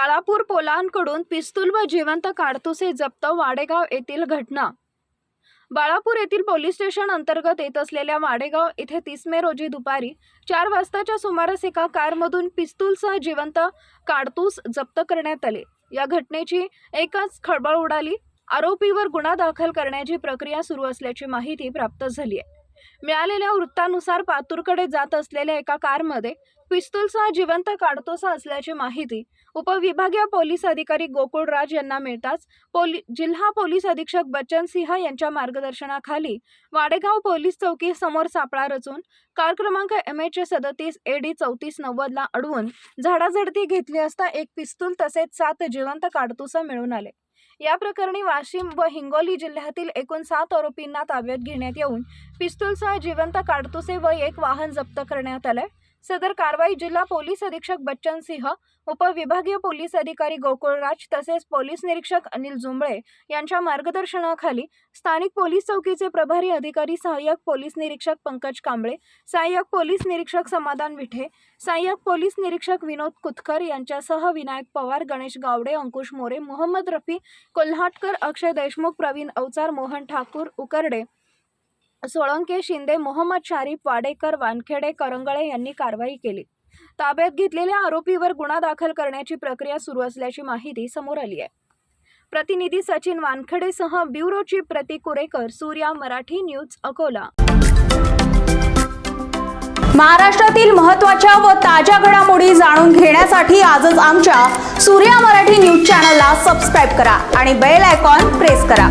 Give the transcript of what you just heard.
बाळापूर पोलांकडून पिस्तूल व जिवंत काडतुसे जप्त वाडेगाव येथील घटना. बाळापूर येथील पोलीस स्टेशन अंतर्गत येत असलेल्या वाडेगाव येथे तीस मे रोजी दुपारी चार वाजताच्या सुमारास एका कारमधून पिस्तूलसह जिवंत काडतूस जप्त करण्यात आले. या घटनेची एकच खळबळ उडाली. आरोपीवर गुन्हा दाखल करण्याची प्रक्रिया सुरू असल्याची माहिती प्राप्त झाली आहे मिळालेल्या वृत्तानुसार पातूरकडे जात असलेल्या एका कारमध्ये पिस्तूलसह जिवंत काडतोसा असल्याची माहिती उपविभागीय पोलीस अधिकारी गोकुळ राज यांना मिळताच पोली जिल्हा पोलीस अधीक्षक बच्चन सिंह यांच्या मार्गदर्शनाखाली वाडेगाव पोलीस चौकी समोर सापळा रचून कार क्रमांक एम एच सदतीस ए डी चौतीस नव्वदला अडवून झाडाझडती घेतली असता एक पिस्तूल तसेच सात जिवंत काडतुसं मिळून आले. या प्रकरणी वाशिम व हिंगोली जिल्ह्यातील एकूण सात आरोपींना ताब्यात घेण्यात येऊन पिस्तूलसह जिवंत काडतुसे व एक वाहन जप्त करण्यात आलंय. सदर कारवाई जिल्हा पोलीस अधीक्षक बच्चन सिंह उपविभागीय पोलीस अधिकारी गोकुळराज तसेच पोलीस निरीक्षक अनिल जुंबळे यांच्या मार्गदर्शनाखाली स्थानिक पोलीस चौकीचे प्रभारी अधिकारी सहाय्यक पोलीस निरीक्षक पंकज कांबळे सहाय्यक पोलीस निरीक्षक समाधान विठे सहाय्यक पोलीस निरीक्षक विनोद कुतकर यांच्यासह विनायक पवार गणेश गावडे अंकुश मोरे मोहम्मद रफी कोल्हाटकर अक्षय देशमुख प्रवीण अवचार मोहन ठाकूर उकरडे सोळंके शिंदे मोहम्मद शारीफ वाडेकर वानखेडे करंगळे यांनी कारवाई केली. ताब्यात घेतलेल्या आरोपीवर गुन्हा दाखल करण्याची प्रक्रिया सुरू असल्याची माहिती समोर आली आहे. प्रतिनिधी Sachin वानखेडेसह bureau chief Prateek Kurekar Surya Marathi news Akola. महाराष्ट्रातील महत्त्वाच्या व ताज्या घडामोडी जाणून घेण्यासाठी आजच आमच्या सूर्या मराठी न्यूज चॅनलला सबस्क्राईब करा आणि बेल आयकॉन प्रेस करा.